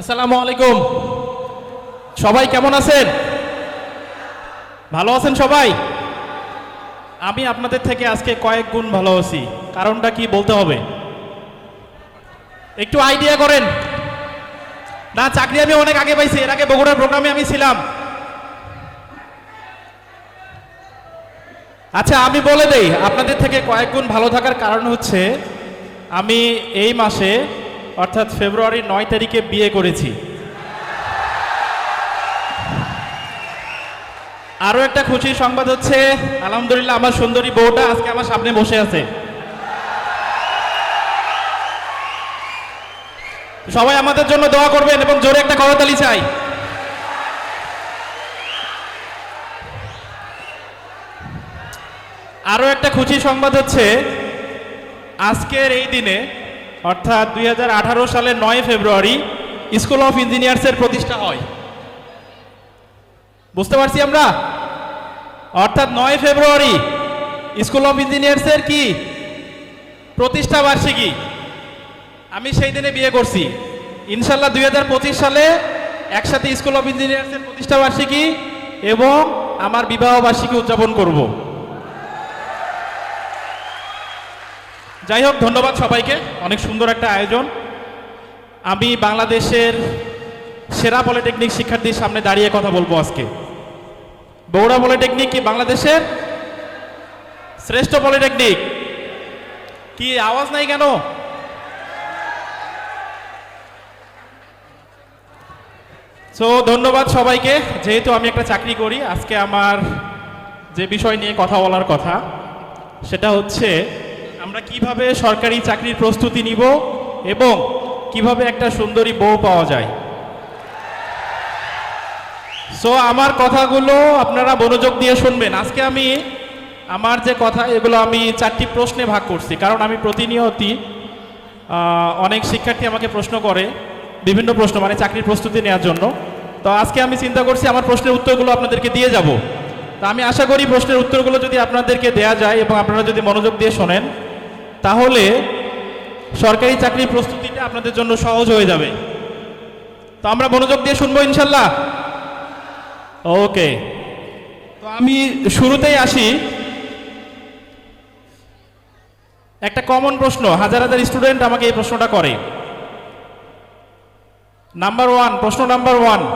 আসসালামু আলাইকুম। সবাই কেমন আছেন? ভালো আছেন সবাই? আমি আপনাদের থেকে আজকে কয়েক গুণ ভালো আছি। কারণটা কি বলতে হবে? একটু আইডিয়া করেন। না, চাকরি আমি অনেক আগে পাইছি। এর আগে বগুড়ার প্রোগ্রামে আমি ছিলাম। আচ্ছা আমি বলে দেই, আপনাদের থেকে কয়েক গুণ ভালো থাকার কারণ হচ্ছে, আমি এই মাসে অর্থাৎ ফেব্রুয়ারির নয় তারিখে বিয়ে করেছি। আরও একটা খুশির সংবাদ হচ্ছে, আলহামদুলিল্লাহ আমার সুন্দরী বউটা আজকে আমার সামনে বসে আছে। সবাই আমাদের জন্য দোয়া করবেন এবং জোরে একটা করতালি চাই। আরও একটা খুশির সংবাদ হচ্ছে, আজকের এই দিনে অর্থাৎ দুই সালের নয় ফেব্রুয়ারি স্কুল অফ ইঞ্জিনিয়ার্সের প্রতিষ্ঠা হয়। বুঝতে পারছি আমরা? অর্থাৎ নয় ফেব্রুয়ারি স্কুল অফ ইঞ্জিনিয়ার্সের কি? প্রতিষ্ঠা বার্ষিকী। আমি সেই দিনে বিয়ে করছি। ইনশাল্লাহ দুই হাজার পঁচিশ সালে একসাথে স্কুল অফ ইঞ্জিনিয়ার্সের প্রতিষ্ঠা বার্ষিকী এবং আমার বিবাহ বার্ষিকী উদযাপন করব। যাই হোক, ধন্যবাদ সবাইকে। অনেক সুন্দর একটা আয়োজন। আমি বাংলাদেশের সেরা পলিটেকনিক শিক্ষার্থীর সামনে দাঁড়িয়ে কথা বলব আজকে। বগুড়া পলিটেকনিক কি বাংলাদেশের? শ্রেষ্ঠ পলিটেকনিক। কি, আওয়াজ নাই কেন? সো ধন্যবাদ সবাইকে। যেহেতু আমি একটা চাকরি করি, আজকে আমার যে বিষয় নিয়ে কথা বলার কথা, সেটা হচ্ছে আমরা কীভাবে সরকারি চাকরির প্রস্তুতি নিব এবং কীভাবে একটা সুন্দরী বউ পাওয়া যায়? সো আমার কথাগুলো আপনারা মনোযোগ দিয়ে শুনবেন। আজকে আমি আমার যে কথা, এগুলো আমি চারটি প্রশ্নে ভাগ করছি। কারণ আমি প্রতিনিয়তই অনেক শিক্ষার্থী আমাকে প্রশ্ন করে বিভিন্ন প্রশ্ন মানে চাকরির প্রস্তুতি নেওয়ার জন্য। তো আজকে আমি চিন্তা করছি, আমার প্রশ্নের উত্তরগুলো আপনাদেরকে দিয়ে যাব। তো আমি আশা করি প্রশ্নের উত্তরগুলো যদি আপনাদেরকে দেয়া যায় এবং আপনারা যদি মনোযোগ দিয়ে শোনেন তাহলে সরকারি চাকরির প্রস্তুতিটা আপনাদের জন্য সহজ হয়ে যাবে। তো আমরা মনোযোগ দিয়ে শুনব ইনশাল্লাহ? ওকে। তো আমি শুরুতেই আসি। একটা কমন প্রশ্ন, হাজার হাজার স্টুডেন্ট আমাকে এই প্রশ্নটা করে। নাম্বার ওয়ান, প্রশ্ন নাম্বার ওয়ান,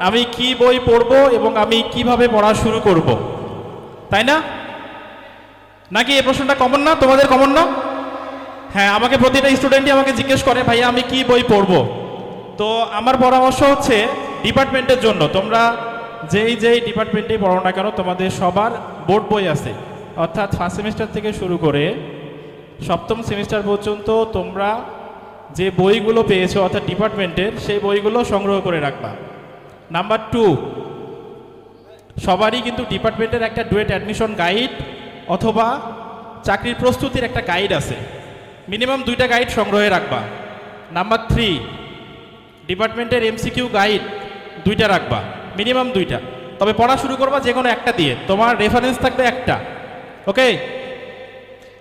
আমি কি বই পড়ব এবং আমি কীভাবে পড়া শুরু করব? তাই না? নাকি এই প্রশ্নটা কমন না? তোমাদের কমন না? হ্যাঁ আমাকে প্রতিটা স্টুডেন্টই আমাকে জিজ্ঞেস করে, ভাইয়া, আমি কি বই পড়ব? তো আমার পরামর্শ হচ্ছে ডিপার্টমেন্টের জন্য। তোমরা যেই যেই ডিপার্টমেন্টেই পড়ো না কেন, তোমাদের সবার বোর্ড বই আছে। অর্থাৎ ফার্স্ট সেমিস্টার থেকে শুরু করে সপ্তম সেমিস্টার পর্যন্ত তোমরা যে বইগুলো পেয়েছ, অর্থাৎ ডিপার্টমেন্টের সেই বইগুলো সংগ্রহ করে রাখবা। নাম্বার টু সবারই কিন্তু ডিপার্টমেন্টের একটা ডুয়েট অ্যাডমিশন গাইড অথবা চাকরির প্রস্তুতির একটা গাইড আছে। মিনিমাম দুইটা গাইড সংগ্রহে রাখবা। নাম্বার থ্রি ডিপার্টমেন্টের এমসিকিউ গাইড দুইটা রাখবা। মিনিমাম দুইটা। তবে পড়া শুরু করবা যে কোনো একটা দিয়ে। তোমার রেফারেন্স থাকবে একটা। ওকে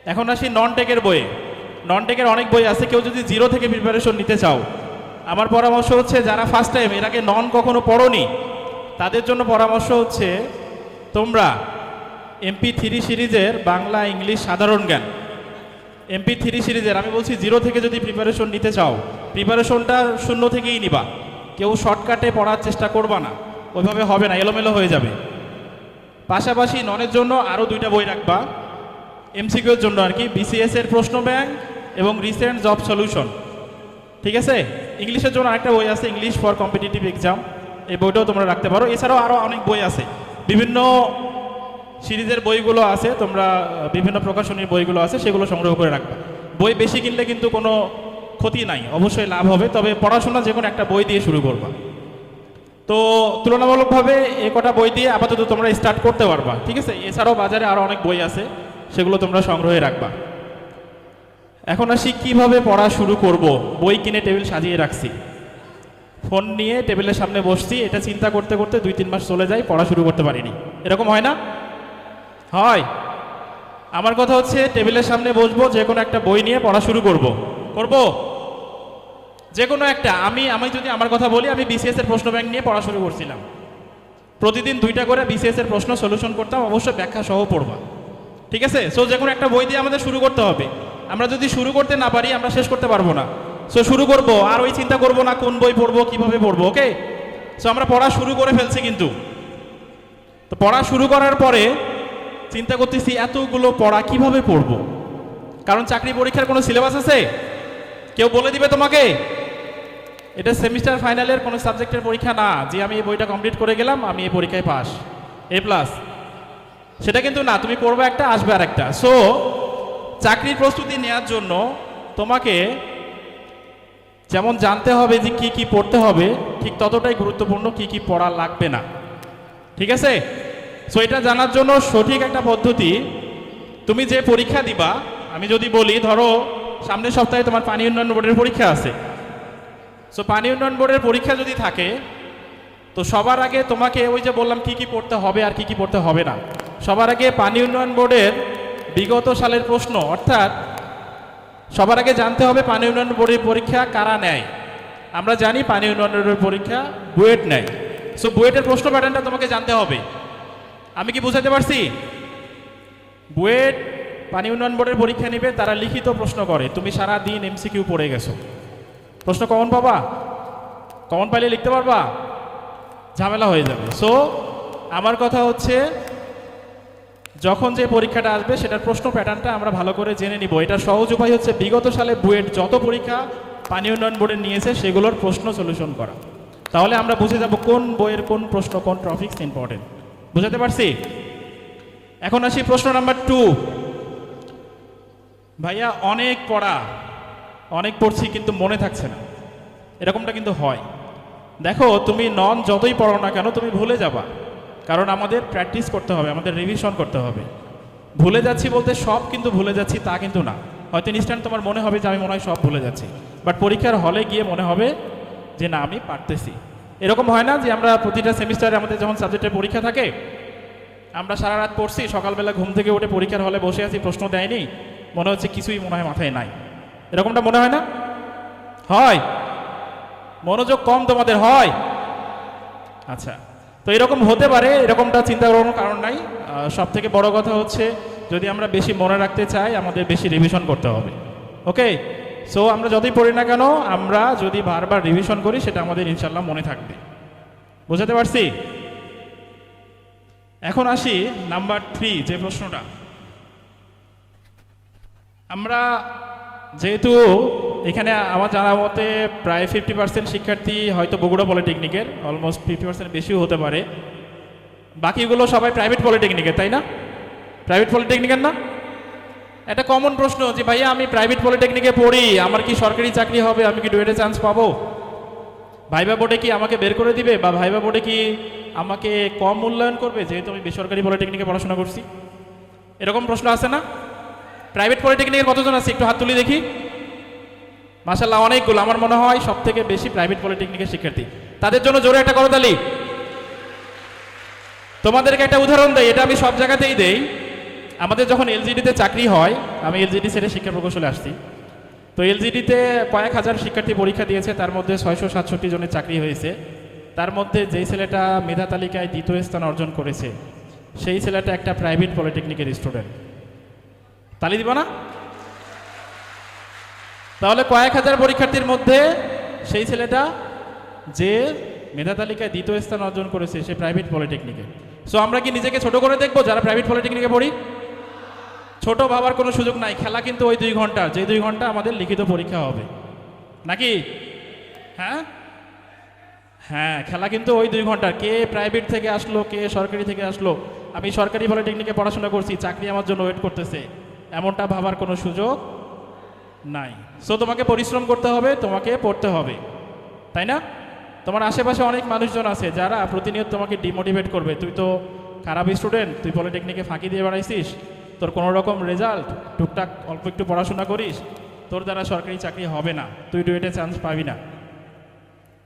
এখন আসি নন টেকের বইয়ে। নন টেকের অনেক বই আছে, কেউ যদি জিরো থেকে প্রিপারেশন নিতে চাও। আমার পরামর্শ হচ্ছে, যারা ফার্স্ট টাইম এর আগে নন কখনো পড়োনি, তাদের জন্য পরামর্শ হচ্ছে, তোমরা এমপি থ্রি সিরিজের বাংলা, ইংলিশ সাধারণ জ্ঞান। এমপি থ্রি সিরিজের, আমি বলছি জিরো থেকে যদি প্রিপারেশন নিতে চাও প্রিপারেশনটা শূন্য থেকেই নিবা। কেউ শর্টকাটে পড়ার চেষ্টা করবা না, ওইভাবে হবে না, এলোমেলো হয়ে যাবে। পাশাপাশি ননের জন্য আরও দুইটা বই রাখবা। এমসিকিউর জন্য আর কি বিসিএস এর প্রশ্ন ব্যাংক এবং রিসেন্ট জব সলিউশন ঠিক আছে? ইংলিশের জন্য আরেকটা বই আছে ইংলিশ ফর কম্পিটিটিভ এক্সাম এই বইটাও তোমরা রাখতে পারো। এছাড়াও আরও অনেক বই আছে। বিভিন্ন সিরিজের বইগুলো আছে, তোমরা বিভিন্ন প্রকাশনীর বইগুলো আছে, সেগুলো সংগ্রহ করে রাখবা। বই বেশি কিনলে কিন্তু কোনো ক্ষতি নাই, অবশ্যই লাভ হবে, তবে পড়াশোনা যে কোনো একটা বই দিয়ে শুরু করবা। তো তুলনামূলকভাবে এ কটা বই দিয়ে আপাতত তোমরা স্টার্ট করতে পারবা, ঠিক আছে? এছাড়াও বাজারে আরও অনেক বই আছে, সেগুলো তোমরা সংগ্রহে রাখবা। এখন আসি কীভাবে পড়া শুরু করব, বই কিনে টেবিল সাজিয়ে রাখছি। ফোন নিয়ে টেবিলের সামনে বসছি, এটা চিন্তা করতে করতে দুই তিন মাস চলে যায়, পড়া শুরু করতে পারিনি। এরকম হয় না? হয়। আমার কথা হচ্ছে, টেবিলের সামনে বসবো, যে কোনো একটা বই নিয়ে পড়া শুরু করব। করব? যে কোনো একটা। আমি আমি যদি আমার কথা বলি, আমি বিসিএস এর প্রশ্ন ব্যাংক নিয়ে পড়া শুরু করছিলাম। প্রতিদিন দুইটা করে বিসিএস এর প্রশ্ন সলিউশন করতাম অবশ্যই ব্যাখ্যা সহ পড়বা। ঠিক আছে? সো যে কোনো একটা বই দিয়ে আমাদের শুরু করতে হবে। আমরা যদি শুরু করতে না পারি, আমরা শেষ করতে পারব না। সো শুরু করব। আর ওই চিন্তা করব না, কোন বই পড়ব, কীভাবে পড়ব ওকে সো আমরা পড়া শুরু করে ফেলছি কিন্তু। তো পড়া শুরু করার পরে চিন্তা করতেছি, এতগুলো পড়া কীভাবে পড়ব? কারণ চাকরি পরীক্ষার কোনো সিলেবাস আছে? কেউ বলে দিবে তোমাকে? এটা সেমিস্টার ফাইনালের কোনো সাবজেক্টের পরীক্ষা না। যে আমি এই বইটা কমপ্লিট করে গেলাম, আমি এই পরীক্ষায় পাস এ প্লাস সেটা কিন্তু না, তুমি পড়বে একটা, আসবে আর একটা সো চাকরির প্রস্তুতি নেওয়ার জন্য তোমাকে যেমন জানতে হবে যে কি কি পড়তে হবে, ঠিক ততটাই গুরুত্বপূর্ণ কি কি পড়া লাগবে না। ঠিক আছে? সো এটা জানার জন্য সঠিক একটা পদ্ধতি। তুমি যে পরীক্ষা দিবা, আমি যদি বলি, ধরো, সামনের সপ্তাহে তোমার পানি উন্নয়ন বোর্ডের পরীক্ষা আছে। সো পানি উন্নয়ন বোর্ডের পরীক্ষা যদি থাকে, তো সবার আগে তোমাকে ওই যে বললাম কি কি পড়তে হবে আর কি কি পড়তে হবে না। সবার আগে পানি উন্নয়ন বোর্ডের বিগত সালের প্রশ্ন, অর্থাৎ সবার আগে জানতে হবে পানি উন্নয়ন বোর্ডের পরীক্ষা কারা নেয়। আমরা জানি পানি উন্নয়ন বোর্ডের পরীক্ষা বুয়েট নেয়। সো বুয়েটের প্রশ্ন প্যাটার্নটা তোমাকে জানতে হবে। আমি কি বুঝাতে পারছি? বুয়েট পানি উন্নয়ন বোর্ডের পরীক্ষা নেবে, তারা লিখিত প্রশ্ন করে, তুমি সারা দিন এমসিকিউ পড়ে গেছো। প্রশ্ন কমন পাবা? কমন পাইলে লিখতে পারবা? ঝামেলা হয়ে যাবে। সো আমার কথা হচ্ছে, যখন যে পরীক্ষাটা আসবে, সেটার প্রশ্ন প্যাটার্নটা আমরা ভালো করে জেনে নিব। এটা সহজ উপায় হচ্ছে, বিগত সালে বুয়েট যত পরীক্ষা পানি উন্নয়ন বোর্ডে নিয়েছে, সেগুলোর প্রশ্ন সলিউশন করা। তাহলে আমরা বুঝে যাব কোন বইয়ের কোন প্রশ্ন, কোন টপিক্স ইম্পর্টেন্ট বুঝাতে পারছি? এখন আসি প্রশ্ন নাম্বার টু ভাইয়া, অনেক পড়া, অনেক পড়ছি কিন্তু মনে থাকছে না। এরকমটা কিন্তু হয়। দেখো, তুমি নন যতই পড়ো না কেন, তুমি ভুলে যাবা। কারণ আমাদের প্র্যাকটিস করতে হবে, আমাদের রিভিশন করতে হবে। ভুলে যাচ্ছি বলতে সব কিন্তু ভুলে যাচ্ছি, তা কিন্তু না। হয়তো ইনস্ট্যান্ট তোমার মনে হবে যে আমি মনে হয় সব ভুলে যাচ্ছি। বাট পরীক্ষার হলে গিয়ে মনে হবে যে না, আমি পারতেছি। এরকম হয় না যে আমরা প্রতিটা সেমিস্টারে আমাদের যখন সাবজেক্টের পরীক্ষা থাকে, আমরা সারা রাত পড়ছি, সকালবেলা ঘুম থেকে উঠে পরীক্ষার হলে বসে আছি, প্রশ্ন দেয়নি, মনে হচ্ছে কিছুই মনে হয় মাথায় নাই। এরকমটা মনে হয় না? হয়। মনোযোগ কম তোমাদের হয়। আচ্ছা তো এরকম হতে পারে, এরকমটা চিন্তা করার কারণ নাই। সব থেকে বড় কথা হচ্ছে, যদি আমরা বেশি মনে রাখতে চাই, আমাদের বেশি রিভিশন করতে হবে। ওকে সো আমরা যতই পড়ি না কেন, আমরা যদি বারবার রিভিশন করি, সেটা আমাদের ইনশাল্লাহ মনে থাকবে। বোঝাতে পারছি? এখন আসি নাম্বার থ্রি যে প্রশ্নটা। আমরা যেহেতু এখানে আমার জানা মতে প্রায় ফিফটি পার্সেন্ট শিক্ষার্থী হয়তো বগুড়া পলিটেকনিকের অলমোস্ট ফিফটি পার্সেন্ট বেশিও হতে পারে। বাকিগুলো সবাই প্রাইভেট পলিটেকনিকের তাই না? প্রাইভেট পলিটেকনিকের না? একটা কমন প্রশ্ন যে, ভাইয়া, আমি প্রাইভেট পলিটেকনিকে পড়ি, আমার কি সরকারি চাকরি হবে? আমি কি ডুয়েটে চান্স পাবো? ভাইবা বোর্ডে কি আমাকে বের করে দিবে? বা ভাইবা বোর্ডে কি আমাকে কম মূল্যায়ন করবে? যেহেতু আমি বেসরকারি পলিটেকনিকে পড়াশোনা করছি। এরকম প্রশ্ন আছে না? প্রাইভেট পলিটেকনিকের কতজন আছে? একটু হাত তুলি দেখি। মাসাল্লাহ অনেকগুলো। আমার মনে হয় সব থেকে বেশি প্রাইভেট পলিটেকনিকের শিক্ষার্থী। তাদের জন্য জোরে একটা করতালি। তোমাদেরকে একটা উদাহরণ দেয় এটা আমি সব জায়গাতেই দেই। আমাদের যখন এলজিডিতে চাকরি হয়, আমি এলজিডি ছেড়ে শিক্ষা প্রকৌশলে আসছি। তো এলজিডিতে কয়েক হাজার শিক্ষার্থী পরীক্ষা দিয়েছে, তার মধ্যে ছয়শো সাতষট্টি জনের চাকরি হয়েছে। তার মধ্যে যেই ছেলেটা মেধা তালিকায় দ্বিতীয় স্থান অর্জন করেছে, সেই ছেলেটা একটা প্রাইভেট পলিটেকনিকের স্টুডেন্ট তালি দিব না? তাহলে কয়েক হাজার পরীক্ষার্থীর মধ্যে সেই ছেলেটা যে মেধা তালিকায় দ্বিতীয় স্থান অর্জন করেছে, সে প্রাইভেট পলিটেকনিকে সো আমরা কি নিজেকে ছোট করে দেখব যারা প্রাইভেট পলিটেকনিকে পড়ি? ছোট ভাবার কোনো সুযোগ নাই। খেলা কিন্তু ওই দুই ঘণ্টা। যে দুই ঘণ্টা আমাদের লিখিত পরীক্ষা হবে। নাকি? হ্যাঁ? হ্যাঁ খেলা কিন্তু ওই দুই ঘণ্টা। কে প্রাইভেট থেকে আসলো, কে সরকারি থেকে আসলো? আমি সরকারি পলিটেকনিকে পড়াশোনা করছি, চাকরি আমার জন্য ওয়েট করতেছে। এমনটা ভাবার কোনো সুযোগ নাই। সো তোমাকে পরিশ্রম করতে হবে, তোমাকে পড়তে হবে। তাই না? তোমার আশেপাশে অনেক মানুষজন আছে, যারা প্রতিনিয়ত তোমাকে ডিমোটিভেট করবে। তুই তো খারাপ স্টুডেন্ট তুই পলিটেকনিকে ফাঁকি দিয়ে বেড়াইছিস। তোর কোনো রকম রেজাল্ট টুকটাক অল্প একটু পড়াশোনা করিস, তোর দ্বারা সরকারি চাকরি হবে না, তুই ডুয়েটে চান্স পাবি না।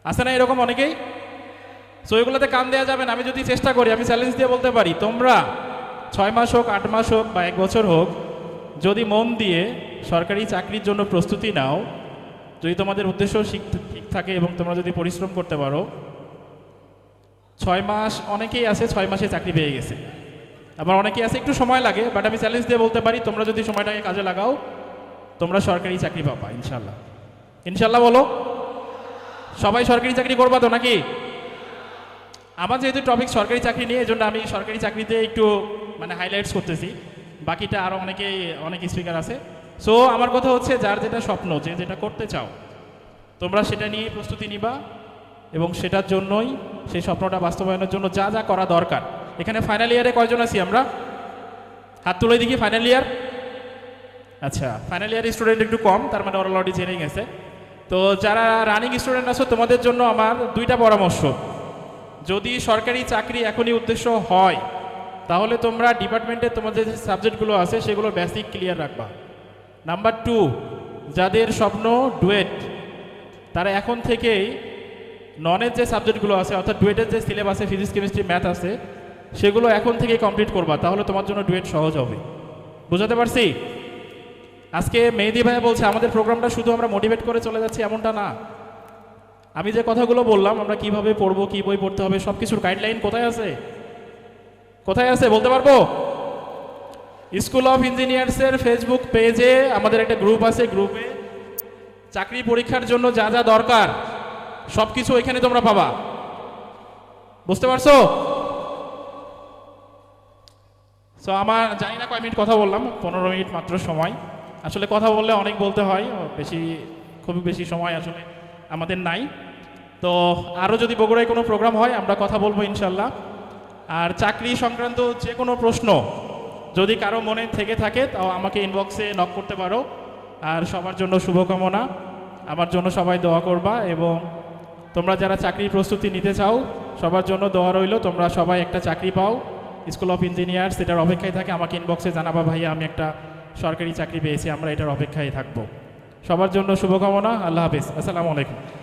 আছে না এরকম অনেকেই? সো এগুলোতে কান দেওয়া যাবে না, আমি যদি চেষ্টা করি, আমি চ্যালেঞ্জ দিয়ে বলতে পারি, তোমরা ছয় মাস হোক, আট মাস হোক বা এক বছর হোক, যদি মন দিয়ে সরকারি চাকরির জন্য প্রস্তুতি নাও, যদি তোমাদের উদ্দেশ্য ঠিক থাকে এবং তোমরা যদি পরিশ্রম করতে পারো, ছয় মাস, অনেকেই আছে ছয় মাসে চাকরি পেয়ে গেছে। আবার অনেকে আছে, একটু সময় লাগে বাট আমি চ্যালেঞ্জ দিয়ে বলতে পারি, তোমরা যদি সময়টাকে কাজে লাগাও, তোমরা সরকারি চাকরি পাবা ইনশাল্লাহ ইনশাল্লাহ বলো। সবাই সরকারি চাকরি করবা তো নাকি? আমার যেহেতু টপিক সরকারি চাকরি নিয়ে, এজন্য আমি সরকারি চাকরিতে একটু মানে হাইলাইটস করতেছি। বাকিটা আরও অনেকেই অনেক স্পিকার আছে। সো আমার কথা হচ্ছে, যার যেটা স্বপ্ন, যে যেটা করতে চাও, তোমরা সেটা নিয়ে প্রস্তুতি নিবা, এবং সেটার জন্যই, সেই স্বপ্নটা বাস্তবায়নের জন্য যা যা করা দরকার এখানে ফাইনাল ইয়ারে কয়জন আছি আমরা? হাত তুলে দেখি ফাইনাল ইয়ার আচ্ছা ফাইনাল ইয়ার স্টুডেন্ট একটু কম, তার মানে ওরা অলরেডি জেনে গেছে। তো যারা রানিং স্টুডেন্ট আছো, তোমাদের জন্য আমার দুইটা পরামর্শ। যদি সরকারি চাকরি এখনই উদ্দেশ্য হয়, তাহলে তোমরা ডিপার্টমেন্টে তোমাদের যে সাবজেক্টগুলো আছে, সেগুলো বেসিক ক্লিয়ার রাখবা। নাম্বার টু যাদের স্বপ্ন ডুয়েট তারা এখন থেকেই ননের যে সাবজেক্টগুলো আছে, অর্থাৎ ডুয়েটের যে সিলেবাসে ফিজিক্স কেমিস্ট্রি ম্যাথ আছে সেগুলো এখন থেকেই কমপ্লিট করবা, তাহলে তোমার জন্য ডুয়েট সহজ হবে। বুঝাতে পারছি? আজকে মেহেদি ভাইয়া বলছে, আমাদের প্রোগ্রামটা শুধু আমরা মোটিভেট করে চলে যাচ্ছি, এমনটা না। আমি যে কথাগুলো বললাম, আমরা কীভাবে পড়ব, কি বই পড়তে হবে সব কিছুর গাইডলাইন কোথায় আছে? কোথায় আছে, বলতে পারব? স্কুল অফ ইঞ্জিনিয়ার্সের ফেসবুক পেজে আমাদের একটা গ্রুপ আছে গ্রুপে চাকরি পরীক্ষার জন্য যা যা দরকার সব কিছু ওইখানে তোমরা পাবা। বুঝতে পারছ? সো আমার জানি না কয় মিনিট কথা বললাম, পনেরো মিনিট মাত্র সময়। আসলে কথা বললে অনেক বলতে হয়, বেশি খুবই বেশি সময় আসলে আমাদের নাই। তো আরও যদি বগুড়ায় কোনো প্রোগ্রাম হয়, আমরা কথা বলব ইনশাল্লাহ। আর চাকরি সংক্রান্ত যে কোনো প্রশ্ন যদি কারও মনে থেকে থাকে, তাও আমাকে ইনবক্সে নক করতে পারো। আর সবার জন্য শুভকামনা। আমার জন্য সবাই দোয়া করবা এবং তোমরা যারা চাকরির প্রস্তুতি নিতে চাও, সবার জন্য দোয়া রইল, তোমরা সবাই একটা চাকরি পাও। স্কুল অফ ইঞ্জিনিয়ার্স এটার অপেক্ষায় থাকে। আমাকে ইনবক্সে জানাবা, ভাইয়া, আমি একটা সরকারি চাকরি পেয়েছি, আমরা এটার অপেক্ষায় থাকব। সবার জন্য শুভকামনা, আল্লাহ হাফিজ। আসসালামু আলাইকুম।